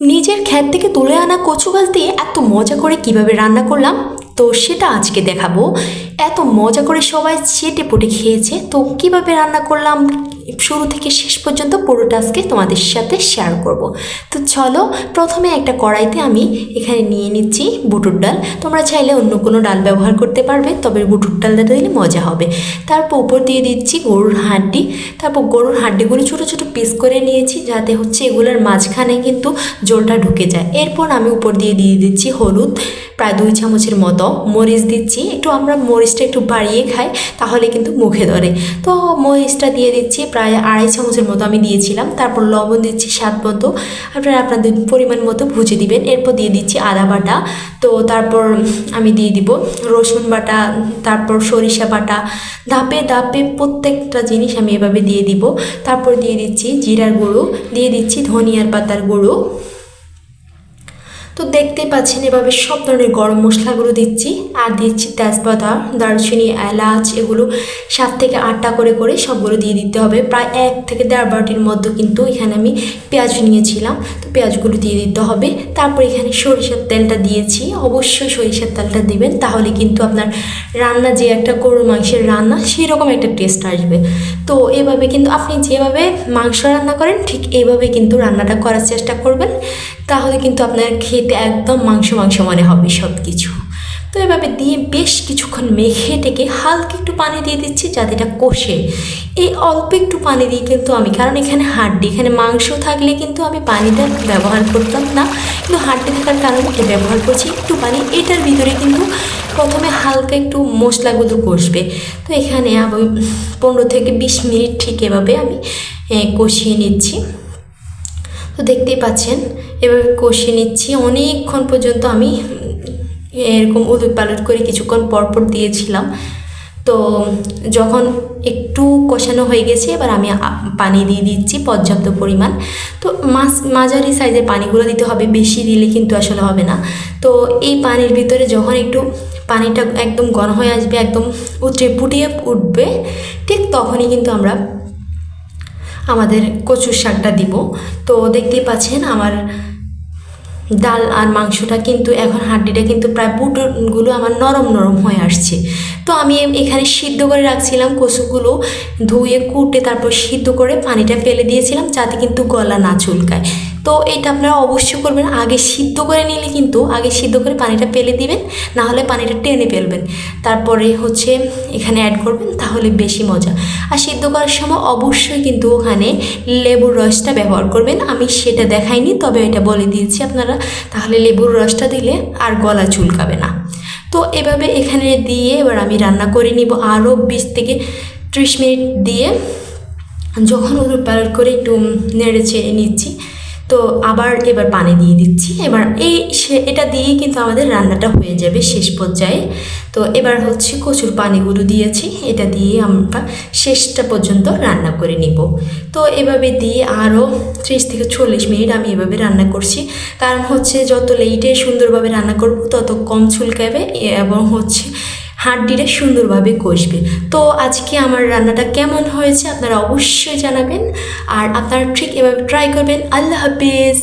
নিজের ক্ষেত থেকে তুলে আনা কচু গাছ দিয়ে এত মজা করে কীভাবে রান্না করলাম? তো সেটা আজকে দেখাবো। এত মজা করে সবাই চেটে পুটে খেয়েছে, তো কীভাবে রান্না করলাম? শুরু থেকে শেষ পর্যন্ত পুরোটা আজকে তোমাদের সাথে শেয়ার করব। তো চলো প্রথমে একটা কড়াইতে আমি এখানে নিয়ে নিচ্ছি বুটুর ডাল। তোমরা চাইলে অন্য কোনো ডাল ব্যবহার করতে পারবে, তবে বুটুর ডালটা দিলে মজা হবে। তারপর উপর দিয়ে দিচ্ছি গরুর হাড্ডি। তারপর গরুর হাড্ডিগুলো ছোটো ছোটো পিস করে নিয়েছি, যাতে হচ্ছে এগুলোর মাঝখানে কিন্তু জলটা ঢুকে যায়। এরপর আমি উপর দিয়ে দিয়ে দিচ্ছি হলুদ, প্রায় দুই চামচের মতো মরিচ দিচ্ছি। একটু আমরা মরিচটা একটু বাড়িয়ে খাই, তাহলে কিন্তু মুখে ধরে। তো মরিচটা দিয়ে দিচ্ছি প্রায় আড়াই চামচের মতো আমি দিয়েছিলাম। তারপর লবণ দিচ্ছি স্বাদ মতো। আপনারা আপনাদের পরিমাণ মতো ভুজে দিবেন। এরপর দিয়ে দিচ্ছি আদা বাটা। তো তারপর আমি দিয়ে দিব রসুন বাটা, তারপর সরিষা বাটা। ধাপে ধাপে প্রত্যেকটা জিনিস আমি এভাবে দিয়ে দিব। তারপর দিয়ে দিচ্ছি জিরার গুঁড়ো, দিয়ে দিচ্ছি ধনিয়ার পাতার গুঁড়ো। তো দেখতেই পাচ্ছেন এভাবে সব ধরনের গরম মশলাগুলো দিচ্ছি। আর দিচ্ছি তেজপাতা, দারচিনি, এলাচ, এগুলো সাত থেকে আটটা করে করে সবগুলো দিয়ে দিতে হবে। প্রায় এক থেকে দেড় বাটির মধ্যে কিন্তু এখানে আমি পেঁয়াজ নিয়েছিলাম। তো পেঁয়াজগুলো দিয়ে দিতে হবে। তারপর এখানে সরিষার তেলটা দিয়েছি। অবশ্যই সরিষার তেলটা দিবেন, তাহলে কিন্তু আপনার রান্না যে একটা গরুর মাংসের রান্না, সেরকম একটা টেস্ট আসবে। তো এভাবে কিন্তু আপনি যেভাবে মাংস রান্না করেন, ঠিক এইভাবে কিন্তু রান্নাটা করার চেষ্টা করবেন। তাহলে কিন্তু আপনার খেতে একদম মাংস মাংস মনে হবে সব কিছু তো এভাবে দিয়ে বেশ কিছুক্ষণ মেখে টেকে হালকা একটু পানি দিয়ে দিচ্ছি যাতে এটা কষে। এই অল্প একটু পানি দিয়ে কিন্তু আমি, কারণ এখানে হাড্ডি, এখানে মাংস থাকলে কিন্তু আমি পানিটা ব্যবহার করতাম না। কিন্তু হাড্ডি থাকার কারণে এটা ব্যবহার করছি একটু পানি, এটার ভিতরে কিন্তু প্রথমে হালকা একটু মশলাগুলো কষবে। তো এখানে আমি পনেরো থেকে বিশ মিনিট ঠিক এভাবে আমি কষিয়ে নিচ্ছি। তো দেখতেই পাচ্ছেন, এভাবে কষিয়ে নিচ্ছি। অনেকক্ষণ পর্যন্ত আমি এরকম উলট পালট করে কিছুক্ষণ পরপর দিয়েছিলাম। তো যখন একটু কষানো হয়ে গেছে, এবার আমি পানি দিয়ে দিচ্ছি পর্যাপ্ত পরিমাণ। তো মাছ, মাঝারি সাইজের পানিগুলো দিতে হবে, বেশি দিলে কিন্তু আসলে হবে না। তো এই পানির ভিতরে যখন একটু পানিটা একদম গরম হয়ে আসবে, একদম উঠে ফুটিয়ে উঠবে, ঠিক তখনই কিন্তু আমরা আমাদের কচুর শাকটা দিব। তো দেখতেই পাচ্ছেন আমার ডাল আর মাংসটা কিন্তু এখন হাড্ডিটা কিন্তু প্রায় বুটগুলো আমার নরম নরম হয়ে আসছে। তো আমি এখানে সিদ্ধ করে রাখছিলাম কচুগুলো, ধুয়ে কুটে তারপর সিদ্ধ করে পানিটা ফেলে দিয়েছিলাম যাতে কিন্তু গলা না চুলকায়। তো এটা আপনারা অবশ্যই করবেন। আগে সিদ্ধ করে নিলে কিন্তু, আগে সিদ্ধ করে পানিটা পেলে দিবেন, না হলে পানিটা টেনে ফেলবেন। তারপরে হচ্ছে এখানে অ্যাড করবেন, তাহলে বেশি মজা। আর সিদ্ধ করার সময় অবশ্যই কিন্তু ওখানে লেবুর রসটা ব্যবহার করবেন। আমি সেটা দেখাইনি, তবে এটা বলে দিয়েছি আপনারা। তাহলে লেবুর রসটা দিলে আর গলা চুলকাবে না। তো এভাবে এখানে দিয়ে এবার আমি রান্না করে নিব আরও বিশ থেকে ত্রিশ মিনিট দিয়ে। যখন ওদের পালট করে একটু নেড়ে চেড়ে নিচ্ছি তো আবার এবার পানি দিয়ে দিচ্ছি। এবার এই সে- এটা দিয়েই কিন্তু আমাদের রান্নাটা হয়ে যাবে শেষ পর্যায়ে। তো এবার হচ্ছে কচুর পানিগুলো দিয়েছি। এটা দিয়ে আমরা শেষটা পর্যন্ত রান্না করে নিব। তো এভাবে দিয়ে আরও ত্রিশ থেকে চল্লিশ মিনিট আমি এভাবে রান্না করছি। কারণ হচ্ছে যত লেটে সুন্দরভাবে রান্না করব, তত কম চুলকাবে এবং হচ্ছে হাড্ডিটা সুন্দরভাবে কষবে। তো আজকে আমার রান্নাটা কেমন হয়েছে আপনারা অবশ্যই জানাবেন। আর আপনারা ঠিক এভাবে ট্রাই করবেন। আল্লাহ হাফিজ।